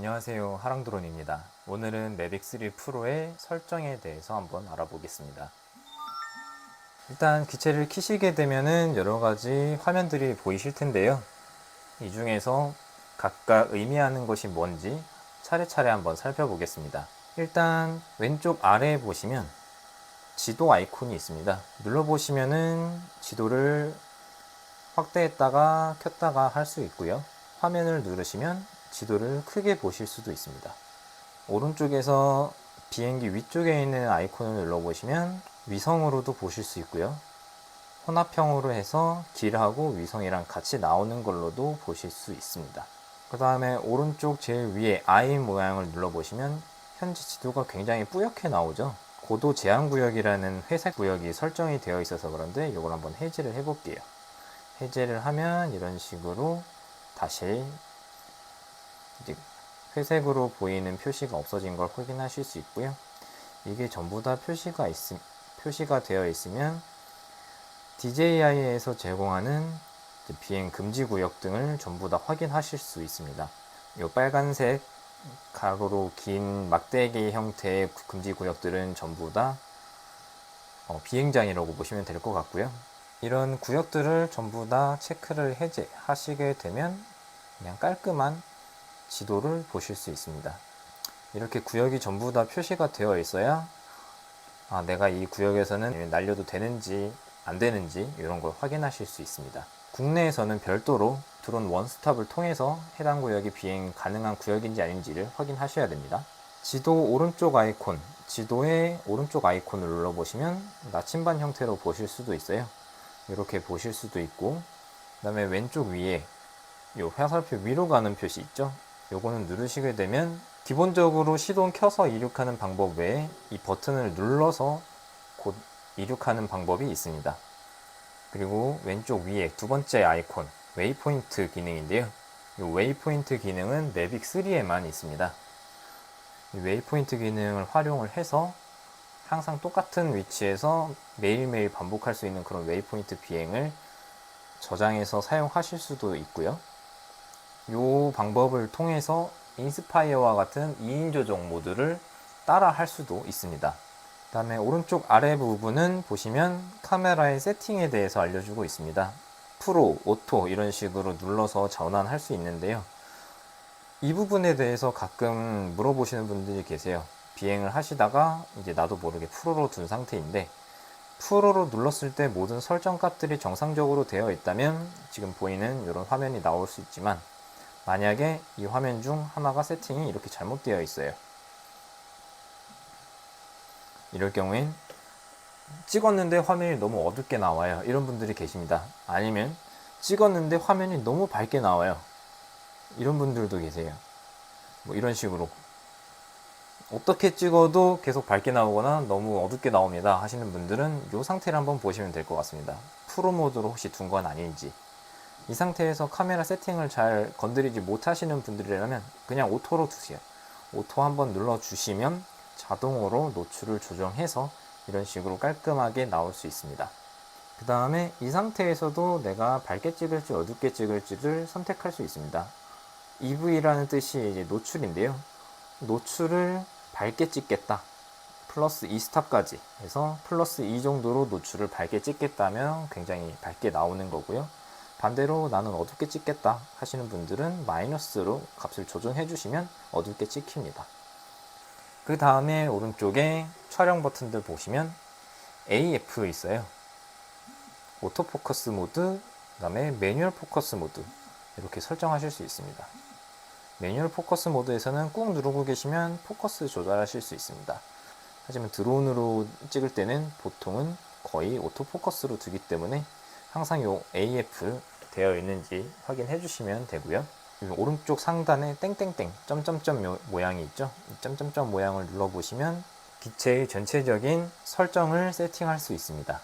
안녕하세요. 하랑드론입니다. 오늘은 매빅 3 프로의 설정에 대해서 한번 알아보겠습니다. 일단 기체를 키시게 되면은 여러가지 화면들이 보이실 텐데요. 이 중에서 각각 의미하는 것이 뭔지 차례차례 한번 살펴보겠습니다. 일단 왼쪽 아래에 보시면 지도 아이콘이 있습니다. 눌러보시면은 지도를 확대했다가 켰다가 할 수 있고요. 화면을 누르시면 지도를 크게 보실 수도 있습니다. 오른쪽에서 비행기 위쪽에 있는 아이콘을 눌러보시면 위성으로도 보실 수 있고요. 혼합형으로 해서 길하고 위성이랑 같이 나오는 걸로도 보실 수 있습니다. 그 다음에 오른쪽 제일 위에 I 모양을 눌러보시면 현재 지도가 굉장히 뿌옇게 나오죠. 고도 제한 구역이라는 회색 구역이 설정이 되어 있어서 그런데 이걸 한번 해제를 해볼게요. 해제를 하면 이런 식으로 다시 이제 회색으로 보이는 표시가 없어진 걸 확인하실 수 있고요. 이게 전부 다 표시가 있, 표시가 되어 있으면 DJI에서 제공하는 비행 금지 구역 등을 전부 다 확인하실 수 있습니다. 이 빨간색 가로로 긴 막대기 형태의 금지 구역들은 전부 다 어, 비행장이라고 보시면 될 것 같고요. 이런 구역들을 전부 다 체크를 해제하시게 되면 그냥 깔끔한 지도를 보실 수 있습니다. 이렇게 구역이 전부 다 표시가 되어 있어야 아, 내가 이 구역에서는 날려도 되는지 안 되는지 이런 걸 확인하실 수 있습니다. 국내에서는 별도로 드론 원스톱을 통해서 해당 구역이 비행 가능한 구역인지 아닌지를 확인하셔야 됩니다. 지도 오른쪽 아이콘, 지도의 오른쪽 아이콘을 눌러보시면 나침반 형태로 보실 수도 있어요. 이렇게 보실 수도 있고, 그 다음에 왼쪽 위에 이 화살표 위로 가는 표시 있죠? 요거는 누르시게 되면 기본적으로 시동 켜서 이륙하는 방법 외에 이 버튼을 눌러서 곧 이륙하는 방법이 있습니다. 그리고 왼쪽 위에 두 번째 아이콘 웨이포인트 기능인데요. 이 웨이포인트 기능은 매빅 3에만 있습니다. 이 웨이포인트 기능을 활용을 해서 항상 똑같은 위치에서 매일매일 반복할 수 있는 그런 웨이포인트 비행을 저장해서 사용하실 수도 있고요. 이 방법을 통해서 인스파이어와 같은 2인 조정 모드를 따라 할 수도 있습니다. 그 다음에 오른쪽 아래 부분은 보시면 카메라의 세팅에 대해서 알려주고 있습니다. 프로, 오토 이런 식으로 눌러서 전환할 수 있는데요. 이 부분에 대해서 가끔 물어보시는 분들이 계세요. 비행을 하시다가 이제 나도 모르게 프로로 둔 상태인데 프로로 눌렀을 때 모든 설정 값들이 정상적으로 되어 있다면 지금 보이는 이런 화면이 나올 수 있지만 만약에 이 화면 중 하나가 세팅이 이렇게 잘못되어 있어요. 이럴 경우엔 찍었는데 화면이 너무 어둡게 나와요. 이런 분들이 계십니다. 아니면 찍었는데 화면이 너무 밝게 나와요. 이런 분들도 계세요. 뭐 이런 식으로 어떻게 찍어도 계속 밝게 나오거나 너무 어둡게 나옵니다 하시는 분들은 이 상태를 한번 보시면 될 것 같습니다. 프로 모드로 혹시 둔 건 아닌지 이 상태에서 카메라 세팅을 잘 건드리지 못하시는 분들이라면 그냥 오토로 두세요. 오토 한번 눌러주시면 자동으로 노출을 조정해서 이런 식으로 깔끔하게 나올 수 있습니다. 그 다음에 이 상태에서도 내가 밝게 찍을지 어둡게 찍을지를 선택할 수 있습니다. EV라는 뜻이 이제 노출인데요. 노출을 밝게 찍겠다. 플러스 2스탑까지 해서 플러스 2 정도로 노출을 밝게 찍겠다면 굉장히 밝게 나오는 거고요. 반대로 나는 어둡게 찍겠다 하시는 분들은 마이너스로 값을 조정해 주시면 어둡게 찍힙니다. 그 다음에 오른쪽에 촬영 버튼들 보시면 AF 있어요. 오토포커스 모드, 그 다음에 매뉴얼 포커스 모드 이렇게 설정하실 수 있습니다. 매뉴얼 포커스 모드에서는 꾹 누르고 계시면 포커스 조절하실 수 있습니다. 하지만 드론으로 찍을 때는 보통은 거의 오토포커스로 두기 때문에 항상 요 AF 되어 있는지 확인해 주시면 되고요. 오른쪽 상단에 땡땡땡 점점점 모양이 있죠. 이 점점점 모양을 눌러 보시면 기체의 전체적인 설정을 세팅할 수 있습니다.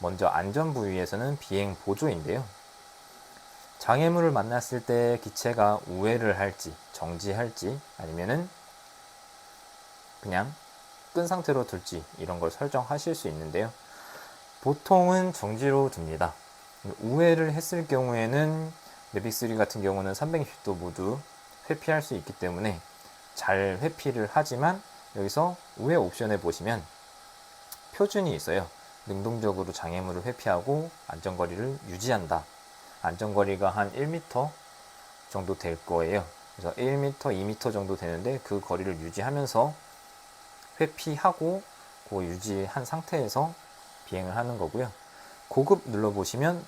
먼저 안전 부위에서는 비행 보조인데요. 장애물을 만났을 때 기체가 우회를 할지 정지할지 아니면은 그냥 끈 상태로 둘지 이런 걸 설정하실 수 있는데요. 보통은 정지로 둡니다. 우회를 했을 경우에는 매빅3 같은 경우는 360도 모두 회피할 수 있기 때문에 잘 회피를 하지만 여기서 우회 옵션에 보시면 표준이 있어요. 능동적으로 장애물을 회피하고 안전거리를 유지한다. 안전거리가 한 1m 정도 될 거예요. 그래서 1m, 2m 정도 되는데 그 거리를 유지하면서 회피하고 그 유지한 상태에서 비행을 하는 거고요. 고급 눌러보시면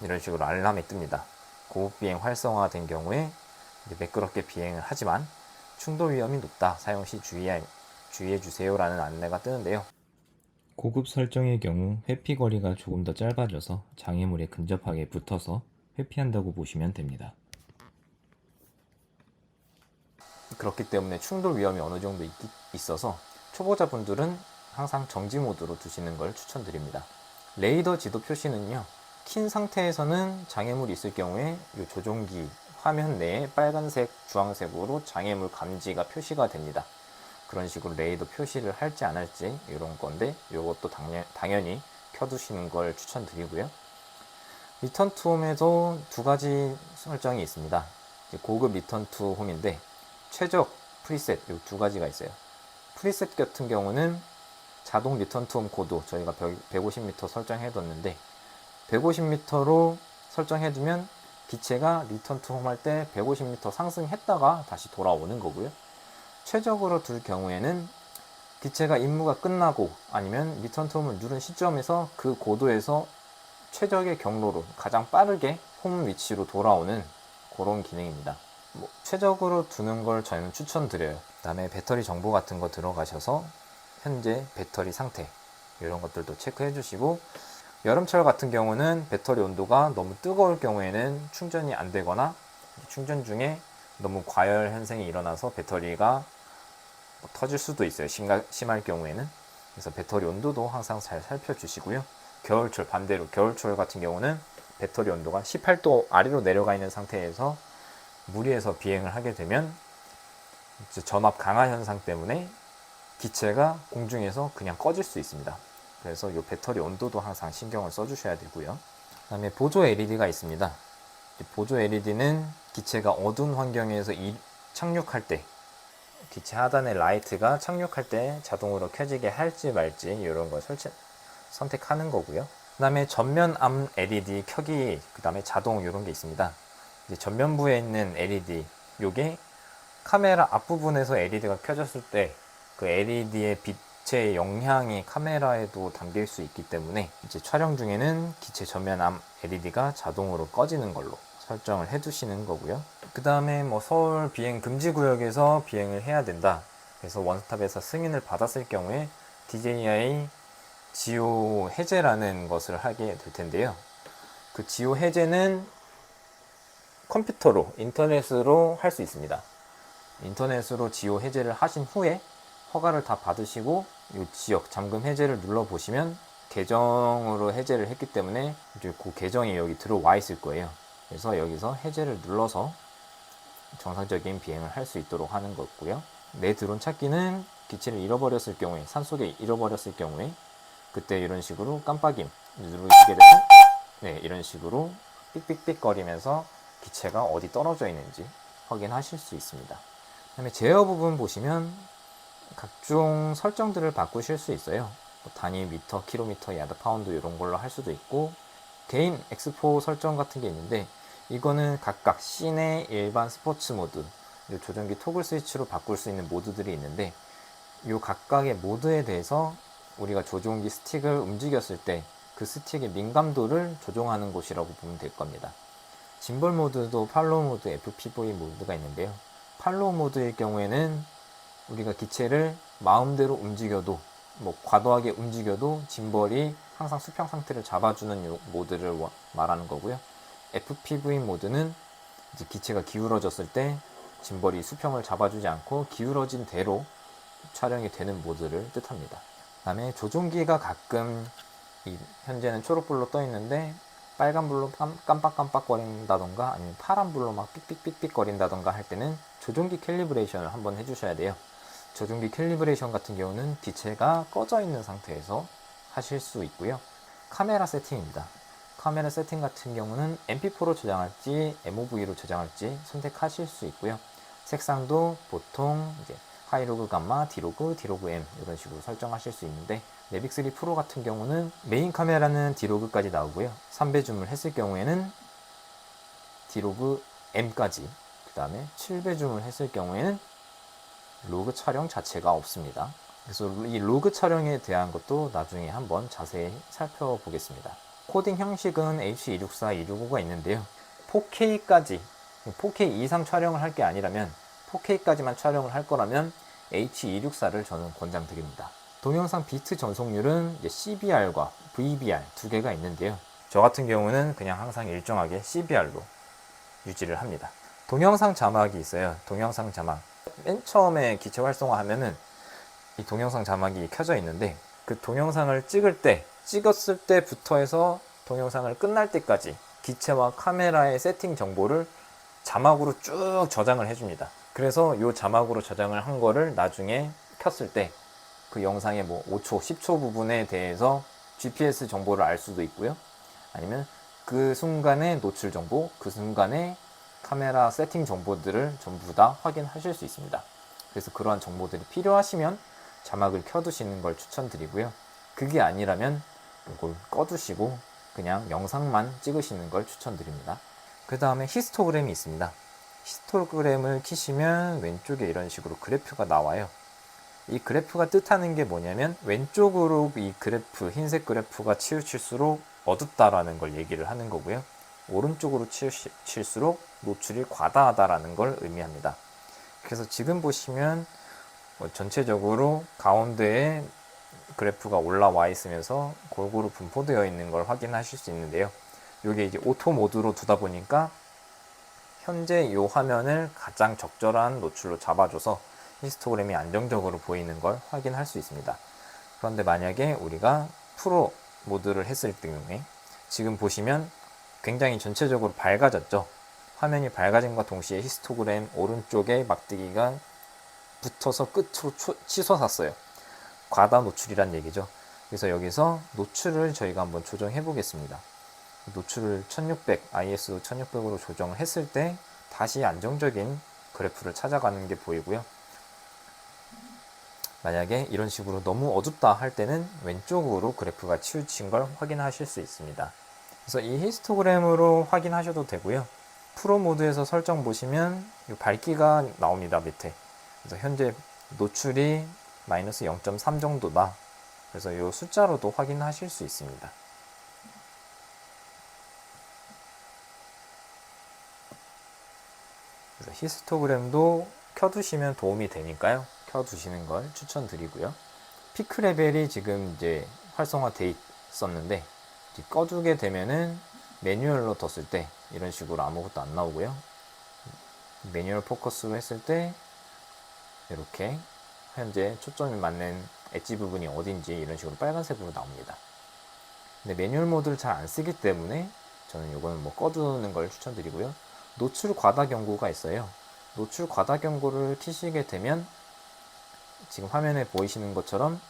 이런 식으로 알람이 뜹니다. 고급 비행 활성화된 경우에 매끄럽게 비행을 하지만 충돌 위험이 높다. 사용 시 주의해, 주의해 주세요라는 안내가 뜨는데요. 고급 설정의 경우 회피 거리가 조금 더 짧아져서 장애물에 근접하게 붙어서 회피한다고 보시면 됩니다. 그렇기 때문에 충돌 위험이 어느 정도 있, 있어서 초보자분들은 항상 정지 모드로 두시는 걸 추천드립니다. 레이더 지도 표시는요. 킨 상태에서는 장애물이 있을 경우에 이 조종기 화면 내에 빨간색, 주황색으로 장애물 감지가 표시가 됩니다. 그런 식으로 레이더 표시를 할지 안 할지 이런 건데 이것도 당연, 당연히 켜두시는 걸 추천드리고요. 리턴 투 홈에도 두 가지 설정이 있습니다. 고급 리턴 투 홈인데 최적 프리셋 이 두 가지가 있어요. 프리셋 같은 경우는 자동 리턴 투홈 코드 저희가 150m 설정해뒀는데 150m로 설정해두면 기체가 리턴 투홈 할 때 150m 상승했다가 다시 돌아오는 거고요. 최적으로 둘 경우에는 기체가 임무가 끝나고 아니면 리턴 투 홈을 누른 시점에서 그 고도에서 최적의 경로로 가장 빠르게 홈 위치로 돌아오는 그런 기능입니다. 뭐 최적으로 두는 걸 저는 추천드려요. 그 다음에 배터리 정보 같은 거 들어가셔서 현재 배터리 상태 이런 것들도 체크해 주시고 여름철 같은 경우는 배터리 온도가 너무 뜨거울 경우에는 충전이 안 되거나 충전 중에 너무 과열 현상이 일어나서 배터리가 뭐 터질 수도 있어요. 심가, 심할 경우에는. 그래서 배터리 온도도 항상 잘 살펴주시고요. 겨울철 반대로 겨울철 같은 경우는 배터리 온도가 18도 아래로 내려가 있는 상태에서 무리해서 비행을 하게 되면 전압 강화 현상 때문에 기체가 공중에서 그냥 꺼질 수 있습니다. 그래서 이 배터리 온도도 항상 신경을 써주셔야 되고요. 그 다음에 보조 LED가 있습니다. 보조 LED는 기체가 어두운 환경에서 착륙할 때 기체 하단의 라이트가 착륙할 때 자동으로 켜지게 할지 말지 이런 걸 설치 선택하는 거고요. 그 다음에 전면 암 LED 켜기, 그 다음에 자동 이런 게 있습니다. 이제 전면부에 있는 LED, 요게 카메라 앞부분에서 LED가 켜졌을 때 그 LED의 빛의 영향이 카메라에도 담길 수 있기 때문에 이제 촬영 중에는 기체 전면 암 LED가 자동으로 꺼지는 걸로 설정을 해 두시는 거고요. 그 다음에 뭐 서울 비행 금지 구역에서 비행을 해야 된다. 그래서 원스톱에서 승인을 받았을 경우에 DJI 지오 해제라는 것을 하게 될 텐데요. 그 지오 해제는 컴퓨터로, 인터넷으로 할 수 있습니다. 인터넷으로 지오 해제를 하신 후에 허가를 다 받으시고 이 지역 잠금 해제를 눌러 보시면 계정으로 해제를 했기 때문에 이제 그 계정이 여기 들어와 있을 거예요. 그래서 여기서 해제를 눌러서 정상적인 비행을 할 수 있도록 하는 거고요. 내 드론 찾기는 기체를 잃어버렸을 경우에 산속에 잃어버렸을 경우에 그때 이런 식으로 깜빡임 누르시게 되면 네 이런 식으로 삑삑삑 거리면서 기체가 어디 떨어져 있는지 확인하실 수 있습니다. 그다음에 제어 부분 보시면 각종 설정들을 바꾸실 수 있어요. 뭐 단위 미터, 킬로미터, 야드, 파운드 이런 걸로 할 수도 있고 개인 엑스포 설정 같은 게 있는데 이거는 각각 시내 일반 스포츠 모드 조정기 토글 스위치로 바꿀 수 있는 모드들이 있는데 이 각각의 모드에 대해서 우리가 조종기 스틱을 움직였을 때 그 스틱의 민감도를 조종하는 곳이라고 보면 될 겁니다. 짐벌 모드도 팔로우 모드, FPV 모드가 있는데요. 팔로우 모드일 경우에는 우리가 기체를 마음대로 움직여도 뭐 과도하게 움직여도 짐벌이 항상 수평 상태를 잡아주는 모드를 말하는 거고요. FPV 모드는 이제 기체가 기울어졌을 때 짐벌이 수평을 잡아주지 않고 기울어진 대로 촬영이 되는 모드를 뜻합니다. 다음에 조종기가 가끔 현재는 초록불로 떠 있는데 빨간불로 깜빡깜빡 거린다던가 아니면 파란불로 막 삑삑삑삑 거린다던가 할 때는 조종기 캘리브레이션을 한번 해주셔야 돼요. 조종기 캘리브레이션 같은 경우는 기체가 꺼져 있는 상태에서 하실 수 있고요. 카메라 세팅입니다. 카메라 세팅 같은 경우는 MP4로 저장할지 MOV로 저장할지 선택하실 수 있고요. 색상도 보통 이제 하이로그 감마, 디로그, 디로그 M 이런 식으로 설정하실 수 있는데 매빅 3 프로 같은 경우는 메인 카메라는 디로그까지 나오고요. 3배 줌을 했을 경우에는 디로그 M까지 그 다음에 7배 줌을 했을 경우에는 로그 촬영 자체가 없습니다. 그래서 이 로그 촬영에 대한 것도 나중에 한번 자세히 살펴보겠습니다. 코딩 형식은 H264, 265가 있는데요. 4K까지, 4K 이상 촬영을 할 게 아니라면 4K까지만 촬영을 할 거라면 H264를 저는 권장드립니다. 동영상 비트 전송률은 CBR과 VBR 두 개가 있는데요. 저 같은 경우는 그냥 항상 일정하게 CBR로 유지를 합니다. 동영상 자막이 있어요. 동영상 자막. 맨 처음에 기체 활성화 하면은 이 동영상 자막이 켜져 있는데 그 동영상을 찍을 때 찍었을 때부터 해서 동영상을 끝날 때까지 기체와 카메라의 세팅 정보를 자막으로 쭉 저장을 해줍니다. 그래서 이 자막으로 저장을 한 거를 나중에 켰을 때 그 영상의 뭐 5초, 10초 부분에 대해서 GPS 정보를 알 수도 있고요. 아니면 그 순간의 노출 정보, 그 순간의 카메라 세팅 정보들을 전부 다 확인하실 수 있습니다. 그래서 그러한 정보들이 필요하시면 자막을 켜두시는 걸 추천드리고요. 그게 아니라면 이걸 꺼두시고 그냥 영상만 찍으시는 걸 추천드립니다. 그 다음에 히스토그램이 있습니다. 히스토그램을 키시면 왼쪽에 이런 식으로 그래프가 나와요. 이 그래프가 뜻하는 게 뭐냐면 왼쪽으로 이 그래프, 흰색 그래프가 치우칠수록 어둡다라는 걸 얘기를 하는 거고요. 오른쪽으로 치우칠수록 노출이 과다하다라는 걸 의미합니다. 그래서 지금 보시면 뭐 전체적으로 가운데에 그래프가 올라와 있으면서 골고루 분포되어 있는 걸 확인하실 수 있는데요. 이게 이제 오토 모드로 두다 보니까 현재 이 화면을 가장 적절한 노출로 잡아줘서 히스토그램이 안정적으로 보이는 걸 확인할 수 있습니다. 그런데 만약에 우리가 프로 모드를 했을 경우에 지금 보시면 굉장히 전체적으로 밝아졌죠. 화면이 밝아짐과 동시에 히스토그램 오른쪽에 막대기가 붙어서 끝으로 치솟았어요. 과다 노출이란 얘기죠. 그래서 여기서 노출을 저희가 한번 조정해 보겠습니다. 노출을 1600, ISO 1600으로 조정을 했을 때 다시 안정적인 그래프를 찾아가는 게 보이고요. 만약에 이런 식으로 너무 어둡다 할 때는 왼쪽으로 그래프가 치우친 걸 확인하실 수 있습니다. 그래서 이 히스토그램으로 확인하셔도 되고요. 프로 모드에서 설정 보시면 밝기가 나옵니다 밑에. 그래서 현재 노출이 마이너스 0.3 정도다. 그래서 이 숫자로도 확인하실 수 있습니다. 그래서 히스토그램도 켜두시면 도움이 되니까요. 켜두시는 걸 추천드리고요. 피크 레벨이 지금 이제 활성화돼 있었는데 꺼두게 되면은 매뉴얼로 뒀을 때 이런 식으로 아무것도 안 나오고요. 매뉴얼 포커스로 했을 때 이렇게 현재 초점이 맞는 엣지 부분이 어딘지 이런 식으로 빨간색으로 나옵니다. 근데 매뉴얼 모드를 잘 안 쓰기 때문에 저는 이거는 뭐 꺼두는 걸 추천드리고요. 노출 과다 경고가 있어요. 노출 과다 경고를 키시게 되면 지금 화면에 보이시는 것처럼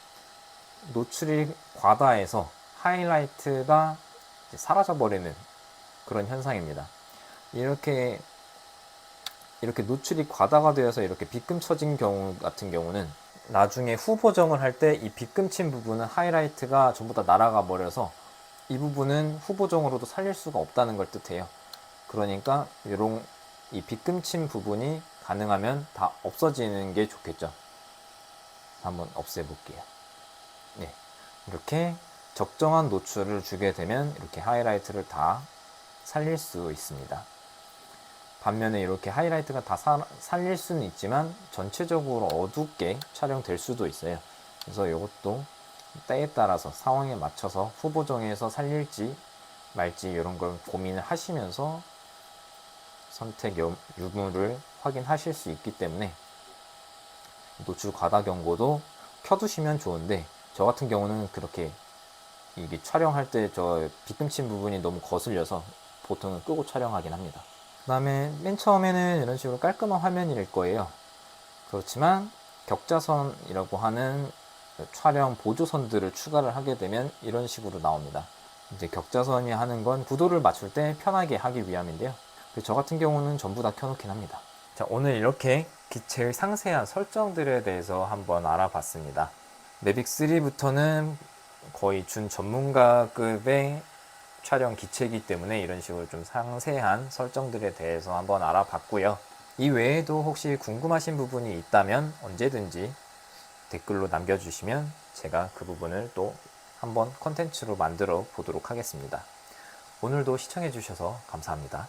노출이 과다해서 하이라이트가 사라져버리는 그런 현상입니다. 이렇게 이렇게 노출이 과다가 되어서 이렇게 빗금 쳐진 경우 같은 경우는 나중에 후보정을 할 때이 빗금 친 부분은 하이라이트가 전부 다 날아가 버려서 이 부분은 후보정으로도 살릴 수가 없다는 걸 뜻해요. 그러니까 이런 이 빗금 친 부분이 가능하면 다 없어지는 게 좋겠죠. 한번 없애볼게요. 네. 이렇게 적정한 노출을 주게 되면 이렇게 하이라이트를 다 살릴 수 있습니다. 반면에 이렇게 하이라이트가 다 사, 살릴 수는 있지만 전체적으로 어둡게 촬영될 수도 있어요. 그래서 이것도 때에 따라서 상황에 맞춰서 후보 정에서 살릴지 말지 이런 걸 고민을 하시면서 선택 유무를 확인하실 수 있기 때문에 노출 과다 경고도 켜두시면 좋은데 저 같은 경우는 그렇게 이게 촬영할 때 저 빗금친 부분이 너무 거슬려서 보통은 끄고 촬영하긴 합니다. 그 다음에 맨 처음에는 이런 식으로 깔끔한 화면일 거예요. 그렇지만 격자선이라고 하는 촬영 보조선들을 추가를 하게 되면 이런 식으로 나옵니다. 이제 격자선이 하는 건 구도를 맞출 때 편하게 하기 위함인데요. 저 같은 경우는 전부 다 켜놓긴 합니다. 자, 오늘 이렇게 기체의 상세한 설정들에 대해서 한번 알아봤습니다. 매빅 3부터는 거의 준 전문가급의 촬영 기체이기 때문에 이런 식으로 좀 상세한 설정들에 대해서 한번 알아봤고요. 이 외에도 혹시 궁금하신 부분이 있다면 언제든지 댓글로 남겨주시면 제가 그 부분을 또 한번 컨텐츠로 만들어 보도록 하겠습니다. 오늘도 시청해주셔서 감사합니다.